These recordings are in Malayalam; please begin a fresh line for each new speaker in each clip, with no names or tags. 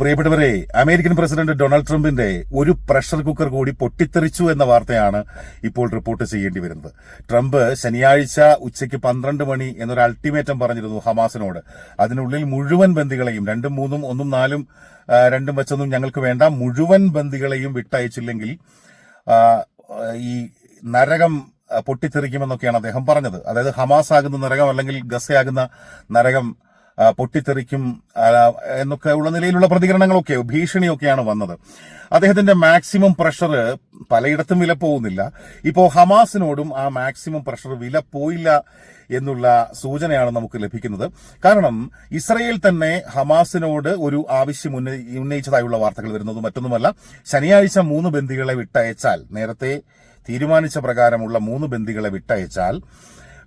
പ്രിയപ്പെട്ടവരെ അമേരിക്കൻ പ്രസിഡന്റ് ഡൊണാൾഡ് ട്രംപിന്റെ ഒരു പ്രഷർ കുക്കർ കൂടി പൊട്ടിത്തെറിച്ചു എന്ന വാർത്തയാണ് ഇപ്പോൾ റിപ്പോർട്ട് ചെയ്യേണ്ടി വരുന്നത്. ട്രംപ് ശനിയാഴ്ച ഉച്ചയ്ക്ക് പന്ത്രണ്ട് മണി എന്നൊരു അൾട്ടിമേറ്റം പറഞ്ഞിരുന്നു ഹമാസിനോട്. അതിനുള്ളിൽ മുഴുവൻ ബന്ദികളെയും രണ്ടും മൂന്നും ഒന്നും നാലും രണ്ടും വച്ചൊന്നും ഞങ്ങൾക്ക് വേണ്ട. മുഴുവൻ ബന്ദികളെയും വിട്ടയച്ചില്ലെങ്കിൽ ഈ നരകം പൊട്ടിത്തെറിക്കുമെന്നൊക്കെയാണ് അദ്ദേഹം പറഞ്ഞത്. അതായത് ഹമാസ് ആകുന്ന നരകം അല്ലെങ്കിൽ ഗസയാകുന്ന നരകം പൊട്ടിത്തെറിക്കും എന്നൊക്കെ ഉള്ള നിലയിലുള്ള പ്രതികരണങ്ങളൊക്കെ ഭീഷണിയൊക്കെയാണ് വന്നത്. അദ്ദേഹത്തിന്റെ മാക്സിമം പ്രഷർ പലയിടത്തും വില പോകുന്നില്ല. ഇപ്പോ ഹമാസിനോടും ആ മാക്സിമം പ്രഷർ വില പോയില്ല എന്നുള്ള സൂചനയാണ് നമുക്ക് ലഭിക്കുന്നത്. കാരണം ഇസ്രയേൽ തന്നെ ഹമാസിനോട് ഒരു ആവശ്യം ഉന്ന- ഉന്നയിച്ചതായുള്ള വാർത്തകൾ വരുന്നത് മറ്റൊന്നുമല്ല. ശനിയാഴ്ച മൂന്ന് ബന്ദികളെ വിട്ടയച്ചാൽ നേരത്തെ തീരുമാനിച്ച പ്രകാരമുള്ള മൂന്ന് ബന്ദികളെ വിട്ടയച്ചാൽ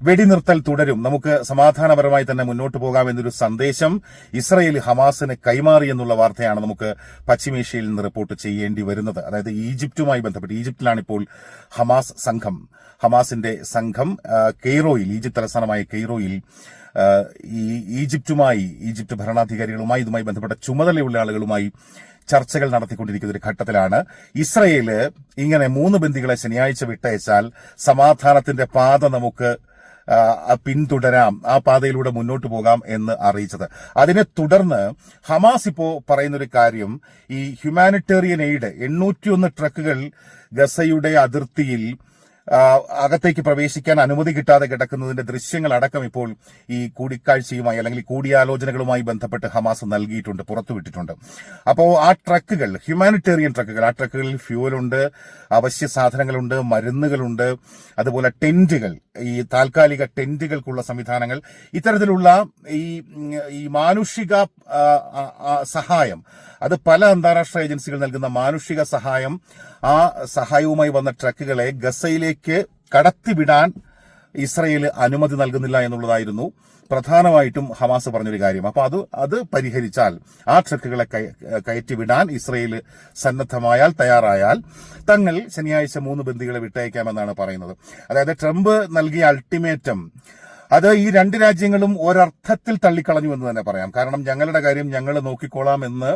വെടിനിർത്തൽ തുടരും. നമുക്ക് സമാധാനപരമായി തന്നെ മുന്നോട്ട് പോകാം എന്നൊരു സന്ദേശം ഇസ്രയേൽ ഹമാസിന് കൈമാറി എന്നുള്ള വാർത്തയാണ് നമുക്ക് പശ്ചിമേഷ്യയിൽ നിന്ന് റിപ്പോർട്ട് ചെയ്യേണ്ടി വരുന്നത്. അതായത് ഈജിപ്തുമായി ബന്ധപ്പെട്ട് ഈജിപ്തിലാണ് ഇപ്പോൾ ഹമാസ് സംഘം. ഹമാസിന്റെ സംഘം കെയ്റോയിൽ ഈജിപ്ത് തലസ്ഥാനമായ കെയ്റോയിൽ ഈ ഈജിപ്തുമായി ഈജിപ്ത് ഭരണാധികാരികളുമായി ഇതുമായി ബന്ധപ്പെട്ട ചുമതലയുള്ള ആളുകളുമായി ചർച്ചകൾ നടത്തിക്കൊണ്ടിരിക്കുന്ന ഒരു ഘട്ടത്തിലാണ്. ഇസ്രയേൽ ഇങ്ങനെ മൂന്ന് ബന്ദികളെ ശനിയാഴ്ച വിട്ടയച്ചാൽ സമാധാനത്തിന്റെ പാത നമുക്ക് പിന്തുടരാം ആ പാതയിലൂടെ മുന്നോട്ട് പോകാം എന്ന് അറിയിച്ചത്. അതിനെ തുടർന്ന് ഹമാസ് ഇപ്പോൾ പറയുന്നൊരു കാര്യം ഈ ഹ്യൂമാനിറ്റേറിയൻ എയ്ഡ് എണ്ണൂറ്റിയൊന്ന് ട്രക്കുകൾ ഗസയുടെ അതിർത്തിയിൽ അകത്തേക്ക് പ്രവേശിക്കാൻ അനുമതി കിട്ടാതെ കിടക്കുന്നതിന്റെ ദൃശ്യങ്ങൾ അടക്കം ഇപ്പോൾ ഈ കൂടിക്കാഴ്ചയുമായി അല്ലെങ്കിൽ കൂടിയാലോചനകളുമായി ബന്ധപ്പെട്ട് ഹമാസ് നൽകിയിട്ടുണ്ട് പുറത്തുവിട്ടിട്ടുണ്ട്. അപ്പോൾ ആ ട്രക്കുകൾ ഹ്യൂമാനിറ്റേറിയൻ ട്രക്കുകൾ ആ ട്രക്കുകളിൽ ഫ്യൂവലുണ്ട് അവശ്യ സാധനങ്ങളുണ്ട് മരുന്നുകളുണ്ട് അതുപോലെ ടെന്റുകൾ ഈ താൽക്കാലിക ടെന്റുകൾക്കുള്ള സംവിധാനങ്ങൾ ഇത്തരത്തിലുള്ള ഈ ഈ മാനുഷിക സഹായം അത് പല അന്താരാഷ്ട്ര ഏജൻസികൾ നൽകുന്ന മാനുഷിക സഹായം ആ സഹായവുമായി വന്ന ട്രക്കുകളെ ഗസയിലേക്ക് കടത്തിവിടാൻ ഇസ്രയേൽ അനുമതി നൽകുന്നില്ല എന്നുള്ളതായിരുന്നു. പ്രധാനമായിട്ടും ഹമാസ് പറഞ്ഞൊരു കാര്യം. അപ്പൊ അത് അത് പരിഹരിച്ചാൽ ആ ട്രക്കുകളെ കയറ്റിവിടാൻ കയറ്റി വിടാൻ ഇസ്രയേൽ സന്നദ്ധമായാൽ തയ്യാറായാൽ തങ്ങൾ ശനിയാഴ്ച മൂന്ന് ബന്ദികളെ വിട്ടയക്കാമെന്നാണ് പറയുന്നത്. അതായത് ട്രംപ് നൽകിയ അൾട്ടിമേറ്റം അത് ഈ രണ്ട് രാജ്യങ്ങളും ഒരർത്ഥത്തിൽ തള്ളിക്കളഞ്ഞു എന്ന് തന്നെ പറയാം. കാരണം ഞങ്ങളുടെ കാര്യം ഞങ്ങൾ നോക്കിക്കോളാം എന്ന്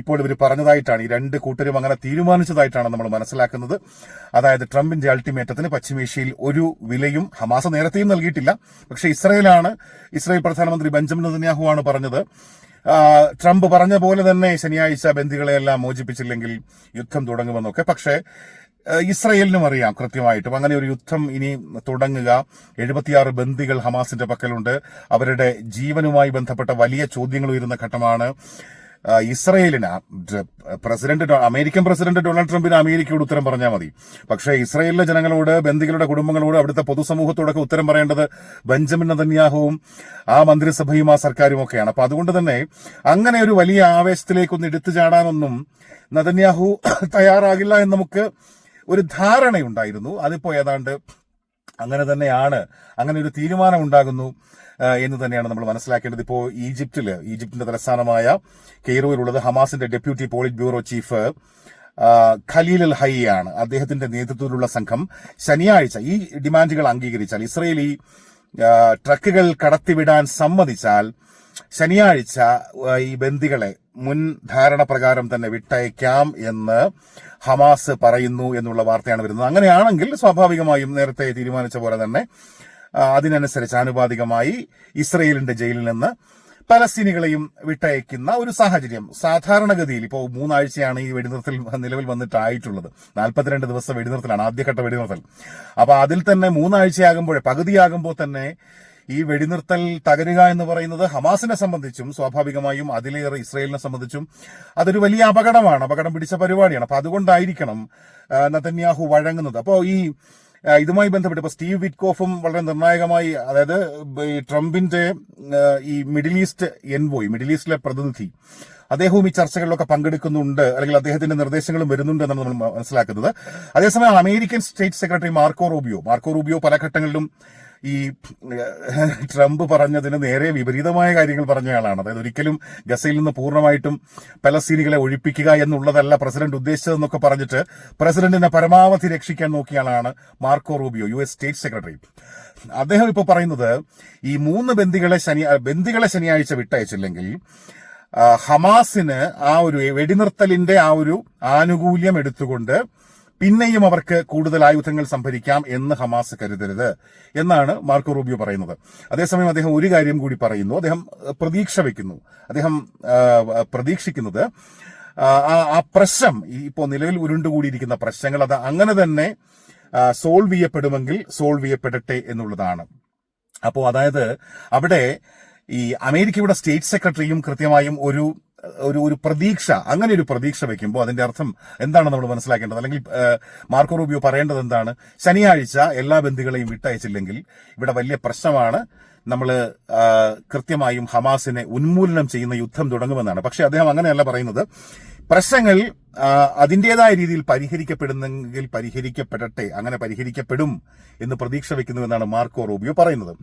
ഇപ്പോൾ ഇവർ പറഞ്ഞതായിട്ടാണ്. ഈ രണ്ട് കൂട്ടരും അങ്ങനെ തീരുമാനിച്ചതായിട്ടാണ് നമ്മൾ മനസ്സിലാക്കുന്നത്. അതായത് ട്രംപിന്റെ അൾട്ടിമേറ്റത്തിന് പശ്ചിമേഷ്യയിൽ ഒരു വിലയും ഹമാസ് നേരത്തെയും നൽകിയിട്ടില്ല. പക്ഷേ ഇസ്രയേലാണ് ഇസ്രയേൽ പ്രധാനമന്ത്രി ബെഞ്ചമിൻ നെതന്യാഹു ആണ് പറഞ്ഞത് ട്രംപ് പറഞ്ഞ പോലെ തന്നെ ശനിയാഴ്ച ബന്ദികളെയെല്ലാം മോചിപ്പിച്ചില്ലെങ്കിൽ യുദ്ധം തുടങ്ങുമെന്നൊക്കെ. പക്ഷേ ഇസ്രയേലിനും അറിയാം കൃത്യമായിട്ട്. അങ്ങനെ ഒരു യുദ്ധം ഇനി തുടങ്ങുക. എഴുപത്തിയാറ് ബന്ദികൾ ഹമാസിന്റെ പക്കലുണ്ട്. അവരുടെ ജീവനുമായി ബന്ധപ്പെട്ട വലിയ ചോദ്യങ്ങൾ ഉയരുന്ന ഘട്ടമാണ് ഇസ്രയേലിന്. പ്രസിഡന്റ് അമേരിക്കൻ പ്രസിഡന്റ് ഡൊണാൾഡ് ട്രംപിന് അമേരിക്കയോട് ഉത്തരം പറഞ്ഞാൽ മതി. പക്ഷേ ഇസ്രയേലിലെ ജനങ്ങളോട് ബന്ദികളുടെ കുടുംബങ്ങളോട് അവിടുത്തെ പൊതുസമൂഹത്തോടൊക്കെ ഉത്തരം പറയേണ്ടത് ബെഞ്ചമിൻ നതന്യാഹുവും ആ മന്ത്രിസഭയും ആ സർക്കാരും ഒക്കെയാണ്. അപ്പൊ അതുകൊണ്ട് തന്നെ അങ്ങനെ ഒരു വലിയ ആവേശത്തിലേക്കൊന്ന് എടുത്തു ചാടാനൊന്നും നതന്യാഹു തയ്യാറാകില്ല എന്ന് നമുക്ക് ഒരു ധാരണയുണ്ടായിരുന്നു. അതിപ്പോൾ ഏതാണ്ട് അങ്ങനെ തന്നെയാണ്. അങ്ങനെ ഒരു തീരുമാനം ഉണ്ടാകുന്നു എന്ന് തന്നെയാണ് നമ്മൾ മനസ്സിലാക്കേണ്ടത്. ഇപ്പോൾ ഈജിപ്തിൽ ഈജിപ്തിന്റെ തലസ്ഥാനമായ കെയ്റോയിലുള്ളത് ഹമാസിന്റെ deputy polit bureau chief Khalil al ഹൈയാണ് അദ്ദേഹത്തിന്റെ നേതൃത്വത്തിലുള്ള സംഘം ശനിയാഴ്ച ഈ ഡിമാൻഡുകൾ അംഗീകരിച്ചാൽ ഇസ്രയേൽ ഈ ട്രക്കുകൾ കടത്തിവിടാൻ സമ്മതിച്ചാൽ ശനിയാഴ്ച ഈ ബന്ദികളെ മുൻ ധാരണ പ്രകാരം തന്നെ വിട്ടയക്കാം എന്ന് ഹമാസ് പറയുന്നു എന്നുള്ള വാർത്തയാണ് വരുന്നത്. അങ്ങനെയാണെങ്കിൽ സ്വാഭാവികമായും നേരത്തെ തീരുമാനിച്ച പോലെ തന്നെ അതിനനുസരിച്ച് ആനുപാതികമായി ഇസ്രയേലിന്റെ ജയിലിൽ നിന്ന് പലസ്തീനികളെയും വിട്ടയക്കുന്ന ഒരു സാഹചര്യം സാധാരണഗതിയിൽ ഇപ്പോൾ മൂന്നാഴ്ചയാണ് ഈ വെടിനിർത്തൽ നിലവിൽ വന്നിട്ടായിട്ടുള്ളത്. നാൽപ്പത്തിരണ്ട് ദിവസം വെടിനിർത്തലാണ് ആദ്യഘട്ട വെടിനിർത്തൽ. അപ്പോൾ അതിൽ തന്നെ മൂന്നാഴ്ചയാകുമ്പോഴേ പകുതിയാകുമ്പോൾ തന്നെ ഈ വെടിനിർത്തൽ തകരുക എന്ന് പറയുന്നത് ഹമാസിനെ സംബന്ധിച്ചും സ്വാഭാവികമായും അതിലേറെ ഇസ്രയേലിനെ സംബന്ധിച്ചും അതൊരു വലിയ അപകടമാണ് അപകടം പിടിച്ച പരിപാടിയാണ്. അപ്പൊ അതുകൊണ്ടായിരിക്കണം നതന്യാഹു വഴങ്ങുന്നത്. അപ്പോൾ ഈ ഇതുമായി ബന്ധപ്പെട്ട് ഇപ്പൊ സ്റ്റീവ് വിറ്റ്കോഫും വളരെ നിർണായകമായി അതായത് ഈ ട്രംപിന്റെ ഈ മിഡിൽ ഈസ്റ്റ് എൻവോയ് മിഡിൽ ഈസ്റ്റിലെ പ്രതിനിധി അദ്ദേഹവും ഈ ചർച്ചകളിലൊക്കെ പങ്കെടുക്കുന്നുണ്ട് അല്ലെങ്കിൽ അദ്ദേഹത്തിന്റെ നിർദ്ദേശങ്ങളും വരുന്നുണ്ട് എന്നാണ് നമ്മൾ മനസ്സിലാക്കുന്നത്. അതേസമയം American state secretary Marco Rubio Marco Rubio പല ഘട്ടങ്ങളിലും ഈ ട്രംപ് പറഞ്ഞതിന് നേരെ വിപരീതമായ കാര്യങ്ങൾ പറഞ്ഞയാളാണ്. അതായത് ഒരിക്കലും ഗസയിൽ നിന്ന് പൂർണമായിട്ടും പലസ്തീനികളെ ഒഴിപ്പിക്കുക എന്നുള്ളതല്ല പ്രസിഡന്റ് ഉദ്ദേശിച്ചതെന്നൊക്കെ പറഞ്ഞിട്ട് പ്രസിഡന്റിനെ പരമാവധി രക്ഷിക്കാൻ നോക്കിയാളാണ് Marco Rubio U S state secretary. അദ്ദേഹം ഇപ്പോൾ പറയുന്നത് ഈ മൂന്ന് ബന്ദികളെ ശനി ബന്ദികളെ ശനിയാഴ്ച വിട്ടയച്ചില്ലെങ്കിൽ ഹമാസിന് ആ ഒരു വെടിനിർത്തലിന്റെ ആ ഒരു ആനുകൂല്യം എടുത്തുകൊണ്ട് പിന്നെയും അവർക്ക് കൂടുതൽ ആയുധങ്ങൾ സംഭരിക്കാം എന്ന് ഹമാസ് കരുതരുത് എന്നാണ് മാർക്കോ റൂബിയോ പറയുന്നത്. അതേസമയം അദ്ദേഹം ഒരു കാര്യം കൂടി പറയുന്നു. അദ്ദേഹം പ്രതീക്ഷ വെക്കുന്നു. അദ്ദേഹം പ്രതീക്ഷിക്കുന്നത് ആ പ്രശ്നം ഇപ്പോൾ നിലവിൽ ഉരുണ്ടുകൂടിയിരിക്കുന്ന പ്രശ്നങ്ങൾ അത് അങ്ങനെ തന്നെ സോൾവ് ചെയ്യപ്പെടുമെങ്കിൽ സോൾവ് ചെയ്യപ്പെടട്ടെ എന്നുള്ളതാണ്. അപ്പോൾ അതായത് അവിടെ ഈ അമേരിക്കയുടെ സ്റ്റേറ്റ് സെക്രട്ടറിയും കൃത്യമായും ഒരു ഒരു ഒരു പ്രതീക്ഷ അങ്ങനെ ഒരു പ്രതീക്ഷ വെക്കുമ്പോൾ അതിന്റെ അർത്ഥം എന്താണ് നമ്മൾ മനസ്സിലാക്കേണ്ടത്? അല്ലെങ്കിൽ മാർക്കോ റൂബിയോ പറയേണ്ടത് എന്താണ്? ശനിയാഴ്ച എല്ലാ ബന്ധുക്കളെയും വിട്ടയച്ചില്ലെങ്കിൽ ഇവിടെ വലിയ പ്രശ്നമാണ്. നമ്മൾ കൃത്യമായും ഹമാസിനെ ഉന്മൂലനം ചെയ്യുന്ന യുദ്ധം തുടങ്ങുമെന്നാണ്. പക്ഷെ അദ്ദേഹം അങ്ങനെയല്ല പറയുന്നത്. പ്രശ്നങ്ങൾ അതിന്റെതായ രീതിയിൽ പരിഹരിക്കപ്പെടുന്നെങ്കിൽ പരിഹരിക്കപ്പെടട്ടെ അങ്ങനെ പരിഹരിക്കപ്പെടും എന്ന് പ്രതീക്ഷ വെക്കുന്നുവെന്നാണ് മാർക്കോ റൂബിയോ പറയുന്നത്.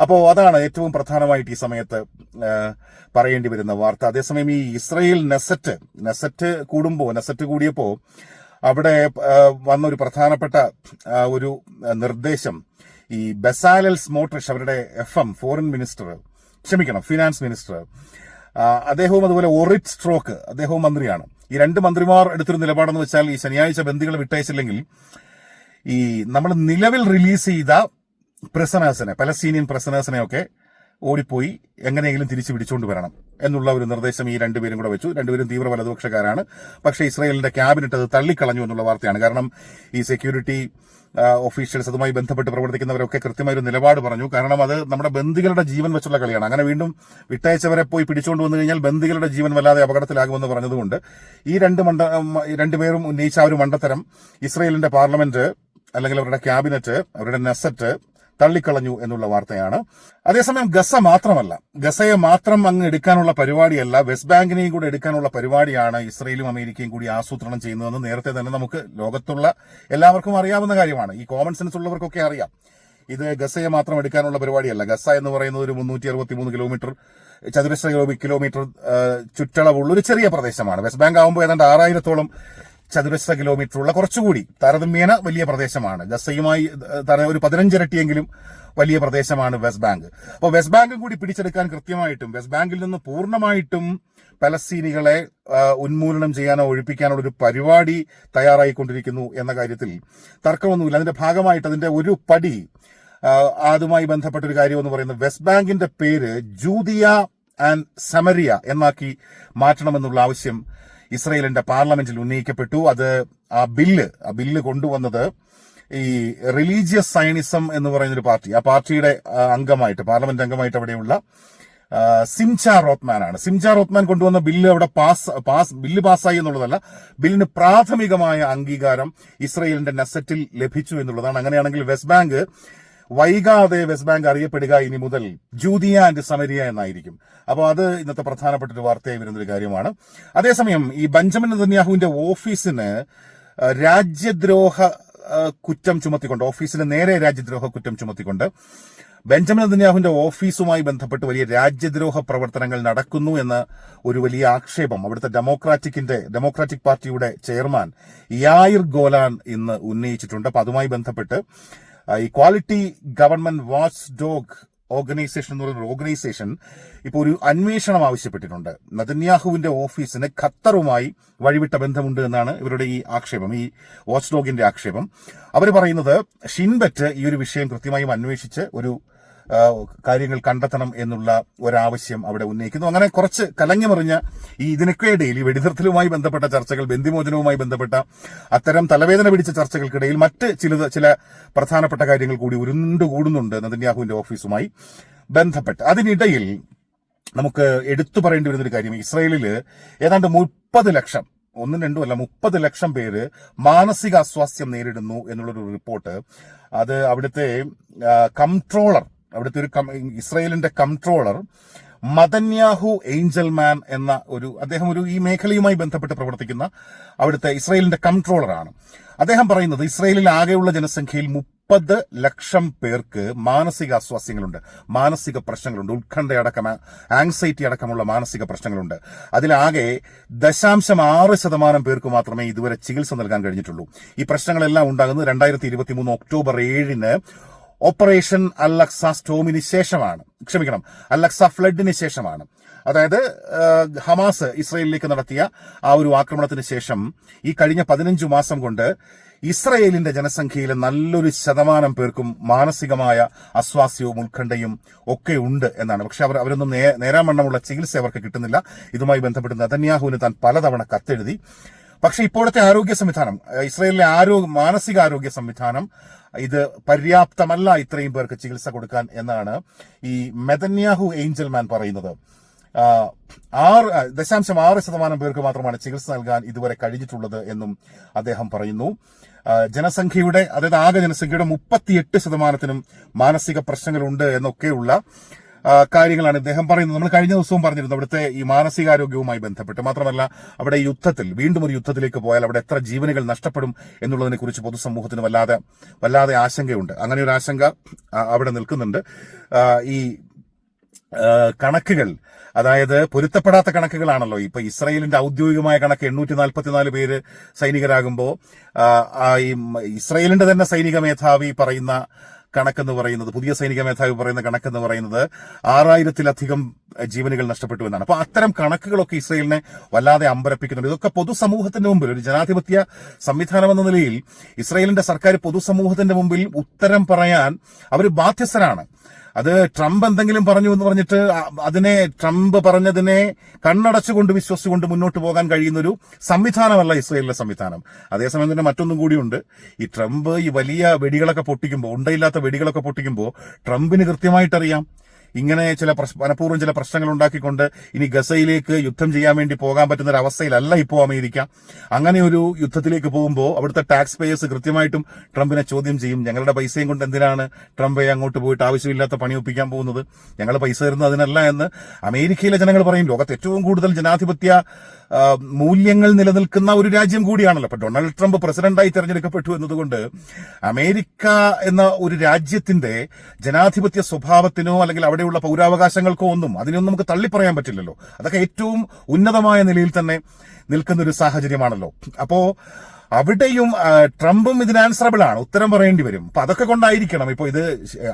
അപ്പോൾ അതാണ് ഏറ്റവും പ്രധാനമായിട്ട് ഈ സമയത്ത് പറയേണ്ടി വരുന്ന വാർത്ത. അതേസമയം ഈ ഇസ്രയേൽ നെസറ്റ് നെസറ്റ് കൂടുമ്പോൾ നെസറ്റ് കൂടിയപ്പോൾ അവിടെ വന്നൊരു പ്രധാനപ്പെട്ട ഒരു നിർദ്ദേശം. ഈ ബസാലൽ സ്മോട്രിഷ് അവരുടെ എഫ് എം ഫോറിൻ മിനിസ്റ്റർ ക്ഷമിക്കണം ഫിനാൻസ് മിനിസ്റ്റർ അദ്ദേഹവും അതുപോലെ ഒറിറ്റ് സ്ട്രോക്ക് അദ്ദേഹവും മന്ത്രിയാണ്. ഈ രണ്ട് മന്ത്രിമാർ എടുത്തൊരു നിലപാടെന്ന് വെച്ചാൽ ഈ ശനിയാഴ്ച ബന്ദികളെ വിട്ടയച്ചില്ലെങ്കിൽ ഈ നമ്മൾ നിലവിൽ റിലീസ് ചെയ്ത പ്രസനേഴ്സിനെ പലസ്തീനിയൻ പ്രസനേഴ്സിനെ ഒക്കെ ഓടിപ്പോയി എങ്ങനെയെങ്കിലും തിരിച്ചു പിടിച്ചുകൊണ്ട് വരണം എന്നുള്ള ഒരു നിർദ്ദേശം ഈ രണ്ടുപേരും കൂടെ വെച്ചു. രണ്ടുപേരും തീവ്ര വലതുപക്ഷക്കാരാണ്. പക്ഷേ ഇസ്രായേലിന്റെ ക്യാബിനറ്റ് അത് തള്ളിക്കളഞ്ഞു എന്നുള്ള വാർത്തയാണ്. കാരണം ഈ സെക്യൂരിറ്റി ഒഫീഷ്യൽസ് അതുമായി ബന്ധപ്പെട്ട് പ്രവർത്തിക്കുന്നവരൊക്കെ കൃത്യമായ ഒരു നിലപാട് പറഞ്ഞു. കാരണം അത് നമ്മുടെ ബന്ദികളുടെ ജീവൻ വെച്ചുള്ള കളിയാണ്. അങ്ങനെ വീണ്ടും വിട്ടയച്ചവരെ പോയി പിടിച്ചുകൊണ്ട് വന്നു കഴിഞ്ഞാൽ ബന്ദികളുടെ ജീവൻ വല്ലാതെ അപകടത്തിലാകുമെന്ന് പറഞ്ഞതുകൊണ്ട് ഈ രണ്ട് മണ്ഡ രണ്ടുപേരും ഉന്നയിച്ച ആ ഒരു മണ്ടത്തരം ഇസ്രയേലിന്റെ പാർലമെന്റ് അല്ലെങ്കിൽ അവരുടെ ക്യാബിനറ്റ് അവരുടെ നെസറ്റ് തള്ളിക്കളഞ്ഞു എന്നുള്ള വാർത്തയാണ്. അതേസമയം ഗസ മാത്രമല്ല ഗസയെ മാത്രം അങ്ങ് എടുക്കാനുള്ള പരിപാടിയല്ല വെസ്റ്റ് ബാങ്കിനെയും കൂടി എടുക്കാനുള്ള പരിപാടിയാണ് ഇസ്രയേലും അമേരിക്കയും കൂടി ആസൂത്രണം ചെയ്യുന്നതെന്ന് നേരത്തെ തന്നെ നമുക്ക് ലോകത്തുള്ള എല്ലാവർക്കും അറിയാവുന്ന കാര്യമാണ്. ഈ കോമൺ സെൻസ് ഉള്ളവർക്കൊക്കെ അറിയാം. ഇത് ഗസയെ മാത്രം എടുക്കാനുള്ള പരിപാടിയല്ല. ഗസ എന്ന് പറയുന്നത് ഒരു മുന്നൂറ്റി അറുപത്തി മൂന്ന് കിലോമീറ്റർ ചതുരശ്ര കിലോമീറ്റർ ചുറ്റളവുള്ള ഒരു ചെറിയ പ്രദേശമാണ്. വെസ്റ്റ് ബാങ്ക് ആകുമ്പോൾ ഏതാണ്ട് ആറായിരത്തോളം ചതുരശ്ര കിലോമീറ്റർ ഉള്ള കുറച്ചുകൂടി താരതമ്യേന വലിയ പ്രദേശമാണ്. ഗസയുമായി ഒരു പതിനഞ്ചിരട്ടിയെങ്കിലും വലിയ പ്രദേശമാണ് വെസ്റ്റ് ബാങ്ക് അപ്പോൾ വെസ്റ്റ് ബാങ്കും കൂടി പിടിച്ചെടുക്കാൻ കൃത്യമായിട്ടും വെസ്റ്റ് ബാങ്കിൽ നിന്ന് പൂർണമായിട്ടും പലസ്തീനികളെ ഉന്മൂലനം ചെയ്യാനോ ഒഴിപ്പിക്കാനോ ഒരു പരിപാടി തയ്യാറായിക്കൊണ്ടിരിക്കുന്നു എന്ന കാര്യത്തിൽ തർക്കമൊന്നുമില്ല. അതിന്റെ ഭാഗമായിട്ട് അതിന്റെ ഒരു പടി അതുമായി ബന്ധപ്പെട്ട ഒരു കാര്യം എന്ന് പറയുന്നത് വെസ്റ്റ് ബാങ്കിന്റെ പേര് ജൂതിയ ആൻഡ് സമരിയ എന്നാക്കി മാറ്റണമെന്നുള്ള ആവശ്യം ഇസ്രയേലിന്റെ പാർലമെന്റിൽ ഉന്നയിക്കപ്പെട്ടു. അത് ആ ബില്ല് ആ ബില്ല് കൊണ്ടുവന്നത് ഈ റിലീജിയസ് സയനിസം എന്ന് പറയുന്ന ഒരു പാർട്ടി ആ പാർട്ടിയുടെ അംഗമായിട്ട് പാർലമെന്റ് അംഗമായിട്ട് അവിടെയുള്ള സിംച റോത്മാൻ ആണ്. സിംച റോത്മാൻ കൊണ്ടുവന്ന ബില്ല് അവിടെ പാസ് പാസ് ബില്ല് പാസ്സായി എന്നുള്ളതല്ല ബില്ലിന് പ്രാഥമികമായ അംഗീകാരം ഇസ്രയേലിന്റെ നെസറ്റിൽ ലഭിച്ചു എന്നുള്ളതാണ്. അങ്ങനെയാണെങ്കിൽ വെസ്റ്റ് ബാങ്ക് വൈകാതെ വെസ്റ്റ് ബാങ്ക് അറിയപ്പെടുക ഇനി മുതൽ ജൂതിയ ആൻഡ് സമരിയ എന്നായിരിക്കും. അപ്പോൾ അത് ഇന്നത്തെ പ്രധാനപ്പെട്ട ഒരു വാർത്തയായി വരുന്നൊരു കാര്യമാണ്. അതേസമയം ഈ ബെഞ്ചമിൻ നെതന്യാഹുവിന്റെ ഓഫീസിന് രാജ്യദ്രോഹ കുറ്റം ചുമത്തിക്കൊണ്ട് ഓഫീസിന് നേരെ രാജ്യദ്രോഹ കുറ്റം ചുമത്തിക്കൊണ്ട് ബെഞ്ചമിൻ നെതന്യാഹുവിന്റെ ഓഫീസുമായി ബന്ധപ്പെട്ട് വലിയ രാജ്യദ്രോഹ പ്രവർത്തനങ്ങൾ നടക്കുന്നു എന്ന ഒരു വലിയ ആക്ഷേപം അവിടുത്തെ ഡെമോക്രാറ്റിക്കിന്റെ ഡെമോക്രാറ്റിക് പാർട്ടിയുടെ ചെയർമാൻ യായിർ ഗോലാൻ ഇന്ന് ഉന്നയിച്ചിട്ടുണ്ട്. അപ്പൊ അതുമായി ബന്ധപ്പെട്ട് ആ, quality government watch dog organisation എന്ന് പറയുന്ന ഓർഗനൈസേഷൻ ഇപ്പോൾ ഒരു അന്വേഷണം ആവശ്യപ്പെട്ടിട്ടുണ്ട്. നദന്യാഹുവിന്റെ ഓഫീസിന് ഖത്തറുമായി വഴിവിട്ട ബന്ധമുണ്ട് എന്നാണ് ഇവരുടെ ഈ ആക്ഷേപം ഈ വാച്ച് ഡോഗിന്റെ ആക്ഷേപം. അവർ പറയുന്നത് ഷിൻബറ്റ് ഈ ഒരു വിഷയം കൃത്യമായും അന്വേഷിച്ച് ഒരു കാര്യങ്ങൾ കണ്ടെത്തണം എന്നുള്ള ഒരാവശ്യം അവിടെ ഉന്നയിക്കുന്നു. അങ്ങനെ കുറച്ച് കലങ്ങിമറിഞ്ഞ ഈ ഇതിനൊക്കെയിടയിൽ ഈ വെടിനിർത്തലുമായി ബന്ധപ്പെട്ട ചർച്ചകൾ ബന്ധിമോചനവുമായി ബന്ധപ്പെട്ട അത്തരം തലവേദന പിടിച്ച ചർച്ചകൾക്കിടയിൽ മറ്റ് ചില ചില പ്രധാനപ്പെട്ട കാര്യങ്ങൾ കൂടി ഉരുണ്ടുകൂടുന്നുണ്ട് നദിന്യാഹുവിന്റെ ഓഫീസുമായി ബന്ധപ്പെട്ട്. അതിനിടയിൽ നമുക്ക് എടുത്തു പറയേണ്ടി വരുന്നൊരു കാര്യം ഇസ്രയേലിൽ ഏതാണ്ട് മുപ്പത് ലക്ഷം ഒന്നും രണ്ടും അല്ല മുപ്പത് ലക്ഷം പേര് മാനസിക അസ്വാസ്ഥ്യം നേരിടുന്നു എന്നുള്ളൊരു റിപ്പോർട്ട്. അത് അവിടുത്തെ കംട്രോളർ അവിടുത്തെ ഒരു ഇസ്രയേലിന്റെ കൺട്രോളർ മദന്യാഹു ഏഞ്ചൽ മാൻ എന്ന ഒരു അദ്ദേഹം ഒരു ഈ മേഖലയുമായി ബന്ധപ്പെട്ട് പ്രവർത്തിക്കുന്ന അവിടുത്തെ ഇസ്രയേലിന്റെ കൺട്രോളറാണ് അദ്ദേഹം പറയുന്നത് ഇസ്രയേലിൽ ആകെയുള്ള ജനസംഖ്യയിൽ മുപ്പത് ലക്ഷം പേർക്ക് മാനസിക അസ്വാസ്യങ്ങളുണ്ട് മാനസിക പ്രശ്നങ്ങളുണ്ട്. ഉത്കണ്ഠയടക്കം ആങ്സൈറ്റി അടക്കമുള്ള മാനസിക പ്രശ്നങ്ങളുണ്ട്. അതിലാകെ ദശാംശം ആറ് ശതമാനം പേർക്ക് മാത്രമേ ഇതുവരെ ചികിത്സ നൽകാൻ കഴിഞ്ഞിട്ടുള്ളൂ. ഈ പ്രശ്നങ്ങളെല്ലാം ഉണ്ടാകുന്നത് രണ്ടായിരത്തി ഇരുപത്തി മൂന്ന് ഒക്ടോബർ ഏഴിന് ഓപ്പറേഷൻ അല്ലക്സ സ്റ്റോമിന് ശേഷമാണ്. ക്ഷമിക്കണം അല്ലക്സ ഫ്ലഡിന് ശേഷമാണ്. അതായത് ഹമാസ് ഇസ്രയേലിലേക്ക് നടത്തിയ ആ ഒരു ആക്രമണത്തിന് ശേഷം ഈ കഴിഞ്ഞ പതിനഞ്ചു മാസം കൊണ്ട് ഇസ്രയേലിന്റെ ജനസംഖ്യയിലെ നല്ലൊരു ശതമാനം പേർക്കും മാനസികമായ അസ്വാസ്യവും ഉത്കണ്ഠയും ഒക്കെ ഉണ്ട് എന്നാണ്. പക്ഷെ അവർ അവരൊന്നും നേരാമണ്ണമുള്ള ചികിത്സ അവർക്ക് കിട്ടുന്നില്ല. ഇതുമായി ബന്ധപ്പെട്ട് നെതന്യാഹുവിന് താൻ പലതവണ കത്തെഴുതി. പക്ഷെ ഇപ്പോഴത്തെ ആരോഗ്യ സംവിധാനം ഇസ്രയേലിലെ ആരോഗ്യ മാനസികാരോഗ്യ സംവിധാനം ഇത് പര്യാപ്തമല്ല ഇത്രയും പേർക്ക് ചികിത്സ കൊടുക്കാൻ എന്നാണ് ഈ മെതന്യാഹു ഏഞ്ചൽമാൻ പറയുന്നത്. ആറ് ദശാംശം ആറ് ശതമാനം പേർക്ക് മാത്രമാണ് ചികിത്സ നൽകാൻ ഇതുവരെ കഴിഞ്ഞിട്ടുള്ളത് എന്നും അദ്ദേഹം പറയുന്നു. ജനസംഖ്യയുടെ അതായത് ആകെ ജനസംഖ്യയുടെ മുപ്പത്തിയെട്ട് ശതമാനത്തിനും മാനസിക പ്രശ്നങ്ങളുണ്ട് എന്നൊക്കെയുള്ള കാര്യങ്ങളാണ് ഇദ്ദേഹം പറയുന്നത്. നമ്മൾ കഴിഞ്ഞ ദിവസവും പറഞ്ഞിരുന്നു അവിടുത്തെ ഈ മാനസികാരോഗ്യവുമായി ബന്ധപ്പെട്ട്. മാത്രമല്ല അവിടെ യുദ്ധത്തിൽ വീണ്ടും ഒരു യുദ്ധത്തിലേക്ക് പോയാൽ അവിടെ എത്ര ജീവനുകൾ നഷ്ടപ്പെടും എന്നുള്ളതിനെ കുറിച്ച് പൊതുസമൂഹത്തിന് വല്ലാതെ വല്ലാതെ ആശങ്കയുണ്ട്. അങ്ങനെ ഒരു ആശങ്ക അവിടെ നിൽക്കുന്നുണ്ട്. ഈ കണക്കുകൾ അതായത് പൊരുത്തപ്പെടാത്ത കണക്കുകളാണല്ലോ. ഇപ്പൊ ഇസ്രയേലിന്റെ ഔദ്യോഗികമായ കണക്ക് എണ്ണൂറ്റി നാൽപ്പത്തിനാല് പേര് സൈനികരാകുമ്പോൾ ഇസ്രയേലിന്റെ തന്നെ സൈനിക മേധാവി പറയുന്ന കണക്കെന്ന് പറയുന്നത് പുതിയ സൈനിക മേധാവി പറയുന്ന കണക്കെന്ന് പറയുന്നത് ആറായിരത്തിലധികം ജീവനുകൾ നഷ്ടപ്പെട്ടു എന്നാണ്. അപ്പൊ അത്തരം കണക്കുകളൊക്കെ ഇസ്രയേലിനെ വല്ലാതെ അമ്പരപ്പിക്കുന്നുണ്ട്. ഇതൊക്കെ പൊതുസമൂഹത്തിന്റെ മുമ്പിൽ ഒരു ജനാധിപത്യ സംവിധാനം എന്ന നിലയിൽ ഇസ്രയേലിന്റെ സർക്കാർ പൊതുസമൂഹത്തിന്റെ മുമ്പിൽ ഉത്തരം പറയാൻ അവർ ബാധ്യസ്ഥരാണ്. അത് ട്രംപ് എന്തെങ്കിലും പറഞ്ഞു എന്ന് പറഞ്ഞിട്ട് അതിനെ ട്രംപ് പറഞ്ഞതിനെ കണ്ണടച്ചുകൊണ്ട് വിശ്വസിച്ചുകൊണ്ട് മുന്നോട്ട് പോകാൻ കഴിയുന്നൊരു സംവിധാനമല്ല ഇസ്രയേലിലെ സംവിധാനം. അതേസമയം തന്നെ മറ്റൊന്നും കൂടിയുണ്ട്. ഈ ട്രംപ് ഈ വലിയ വെടികളൊക്കെ പൊട്ടിക്കുമ്പോൾ ഉണ്ടയില്ലാത്ത വെടികളൊക്കെ പൊട്ടിക്കുമ്പോൾ ട്രംപിന് കൃത്യമായിട്ടറിയാം. ഇങ്ങനെ ചില മനഃപൂർവം ചില പ്രശ്നങ്ങൾ ഉണ്ടാക്കിക്കൊണ്ട് ഇനി ഗസയിലേക്ക് യുദ്ധം ചെയ്യാൻ വേണ്ടി പോകാൻ പറ്റുന്ന ഒരു അവസ്ഥയിലല്ല ഇപ്പോൾ അമേരിക്ക. അങ്ങനെ ഒരു യുദ്ധത്തിലേക്ക് പോകുമ്പോൾ അവിടുത്തെ ടാക്സ് പേയേഴ്സ് കൃത്യമായിട്ടും ട്രംപിനെ ചോദ്യം ചെയ്യും ഞങ്ങളുടെ പൈസയും കൊണ്ട് എന്തിനാണ് ട്രംപ് അങ്ങോട്ട് പോയിട്ട് ആവശ്യമില്ലാത്ത പണി ഒപ്പിക്കാൻ പോകുന്നത്? ഞങ്ങൾ പൈസ തരുന്നത് അതിനല്ല എന്ന് അമേരിക്കയിലെ ജനങ്ങൾ പറയും. ലോകത്ത് ഏറ്റവും കൂടുതൽ ജനാധിപത്യ മൂല്യങ്ങൾ നിലനിൽക്കുന്ന ഒരു രാജ്യം കൂടിയാണല്ലോ. അപ്പൊ ഡൊണാൾഡ് ട്രംപ് പ്രസിഡന്റായി തെരഞ്ഞെടുക്കപ്പെട്ടു എന്നതുകൊണ്ട് അമേരിക്ക എന്ന ഒരു രാജ്യത്തിന്റെ ജനാധിപത്യ സ്വഭാവത്തിനോ അല്ലെങ്കിൽ അവിടെയുള്ള പൗരാവകാശങ്ങൾക്കോ ഒന്നും അതിനൊന്നും നമുക്ക് തള്ളിപ്പറയാൻ പറ്റില്ലല്ലോ. അതൊക്കെ ഏറ്റവും ഉന്നതമായ നിലയിൽ തന്നെ നിൽക്കുന്ന ഒരു സാഹചര്യമാണല്ലോ. അപ്പോ അവിടെയും ട്രംപും ഇതിന് ആൻസറബിൾ ആണ്. ഉത്തരം പറയേണ്ടി വരും. അപ്പൊ അതൊക്കെ കൊണ്ടായിരിക്കണം. ഇപ്പൊ ഇത്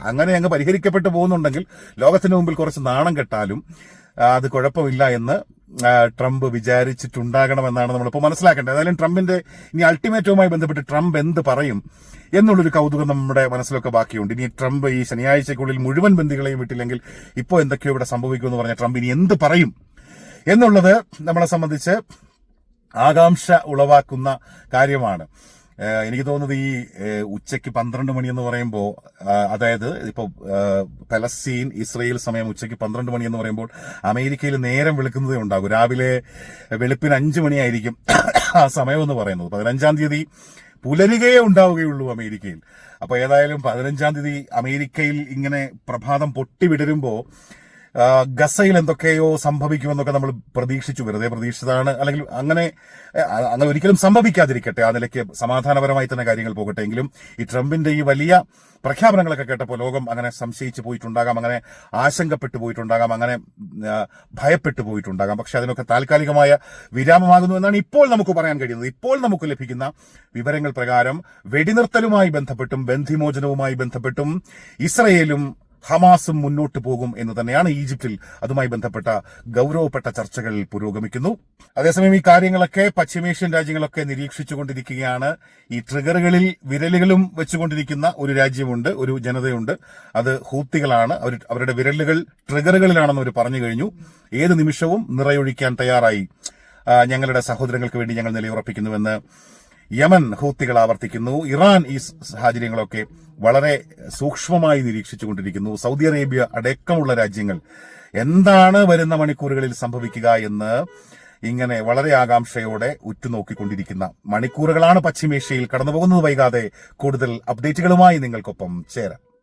അങ്ങനെ അങ്ങ് പരിഹരിക്കപ്പെട്ടു പോകുന്നുണ്ടെങ്കിൽ ലോകത്തിന് മുമ്പിൽ കുറച്ച് നാണം കെട്ടാലും അത് കുഴപ്പമില്ല എന്ന് ട്രംപ് വിചാരിച്ചിട്ടുണ്ടാകണമെന്നാണ് നമ്മളിപ്പോൾ മനസ്സിലാക്കേണ്ടത്. ഏതായാലും ട്രംപിന്റെ ഇനി അൾട്ടിമേറ്റവുമായി ബന്ധപ്പെട്ട് ട്രംപ് എന്ത് പറയും എന്നുള്ളൊരു കൗതുകം നമ്മുടെ മനസ്സിലൊക്കെ ബാക്കിയുണ്ട്. ഇനി ട്രംപ് ഈ ശനിയാഴ്ചക്കുള്ളിൽ മുഴുവൻ ബന്ധികളെയും വിട്ടില്ലെങ്കിൽ ഇപ്പോൾ എന്തൊക്കെയോ ഇവിടെ സംഭവിക്കുമെന്ന് പറഞ്ഞ ട്രംപ് ഇനി എന്ത് പറയും എന്നുള്ളത് നമ്മളെ സംബന്ധിച്ച് ആകാംക്ഷ ഉളവാക്കുന്ന കാര്യമാണ്. എനിക്ക് തോന്നുന്നത് ഈ ഉച്ചയ്ക്ക് പന്ത്രണ്ട് മണി എന്ന് പറയുമ്പോൾ അതായത് ഇപ്പോൾ പലസ്തീൻ ഇസ്രയേൽ സമയം ഉച്ചയ്ക്ക് പന്ത്രണ്ട് മണി എന്ന് പറയുമ്പോൾ അമേരിക്കയിൽ നേരം വെളുക്കുന്നതേ ഉണ്ടാകും. രാവിലെ വെളുപ്പിന് അഞ്ച് മണിയായിരിക്കും ആ സമയം എന്ന് പറയുന്നത്. പതിനഞ്ചാം തീയതി പുലരുകയേ ഉണ്ടാവുകയുള്ളൂ അമേരിക്കയിൽ. അപ്പോൾ ഏതായാലും പതിനഞ്ചാം തീയതി അമേരിക്കയിൽ ഇങ്ങനെ പ്രഭാതം പൊട്ടി വിടരുമ്പോ ആ, ഗസയിൽ എന്തൊക്കെയോ സംഭവിക്കുമെന്നൊക്കെ നമ്മൾ പ്രതീക്ഷിച്ചു. വെറുതെ പ്രതീക്ഷിച്ചതാണ്. അല്ലെങ്കിൽ അങ്ങനെ അങ്ങനെ ഒരിക്കലും സംഭവിക്കാതിരിക്കട്ടെ. ആ നിലയ്ക്ക് സമാധാനപരമായി തന്നെ കാര്യങ്ങൾ പോകട്ടെ. എങ്കിലും ഈ ട്രംപിന്റെ ഈ വലിയ പ്രഖ്യാപനങ്ങളൊക്കെ കേട്ടപ്പോൾ ലോകം അങ്ങനെ സംശയിച്ചു പോയിട്ടുണ്ടാകാം. അങ്ങനെ ആശങ്കപ്പെട്ടു പോയിട്ടുണ്ടാകാം. അങ്ങനെ ഭയപ്പെട്ടു പോയിട്ടുണ്ടാകാം. പക്ഷെ അതിനൊക്കെ താൽക്കാലികമായ വിരാമമാകുന്നു എന്നാണ് ഇപ്പോൾ നമുക്ക് പറയാൻ കഴിയുന്നത്. ഇപ്പോൾ നമുക്ക് ലഭിക്കുന്ന വിവരങ്ങൾ പ്രകാരം വെടിനിർത്തലുമായി ബന്ധപ്പെട്ടും ബന്ധിമോചനവുമായി ബന്ധപ്പെട്ടും ഇസ്രയേലും ഹമാസും മുന്നോട്ട് പോകും എന്ന് തന്നെയാണ് ഈജിപ്തിൽ അതുമായി ബന്ധപ്പെട്ട ഗൗരവപ്പെട്ട ചർച്ചകൾ പുരോഗമിക്കുന്നു. അതേസമയം ഈ കാര്യങ്ങളൊക്കെ പശ്ചിമേഷ്യൻ രാജ്യങ്ങളൊക്കെ നിരീക്ഷിച്ചുകൊണ്ടിരിക്കുകയാണ്. ഈ ട്രിഗറുകളിൽ വിരലുകളും വെച്ചുകൊണ്ടിരിക്കുന്ന ഒരു രാജ്യമുണ്ട് ഒരു ജനതയുണ്ട്. അത് ഹൂത്തികളാണ്. അവരുടെ വിരലുകൾ ട്രിഗറുകളിലാണെന്ന് അവർ പറഞ്ഞു കഴിഞ്ഞു. ഏത് നിമിഷവും നിറയൊഴിക്കാൻ തയ്യാറായി. ഞങ്ങളുടെ സഹോദരങ്ങൾക്ക് വേണ്ടി ഞങ്ങൾ നിലയുറപ്പിക്കുന്നുവെന്ന് യമൻ ഹൂത്തികൾ ആവർത്തിക്കുന്നു. ഇറാൻ ഈ സാഹചര്യങ്ങളൊക്കെ വളരെ സൂക്ഷ്മമായി നിരീക്ഷിച്ചുകൊണ്ടിരിക്കുന്നു. സൗദി അറേബ്യ അടക്കമുള്ള രാജ്യങ്ങൾ എന്താണ് വരുന്ന മണിക്കൂറുകളിൽ സംഭവിക്കുക എന്ന് ഇങ്ങനെ വളരെ ആകാംക്ഷയോടെ ഉറ്റുനോക്കിക്കൊണ്ടിരിക്കുന്ന മണിക്കൂറുകളാണ് പശ്ചിമേഷ്യയിൽ കടന്നുപോകുന്നത്. വൈകാതെ കൂടുതൽ അപ്ഡേറ്റുകളുമായി നിങ്ങൾക്കൊപ്പം ചേരാം.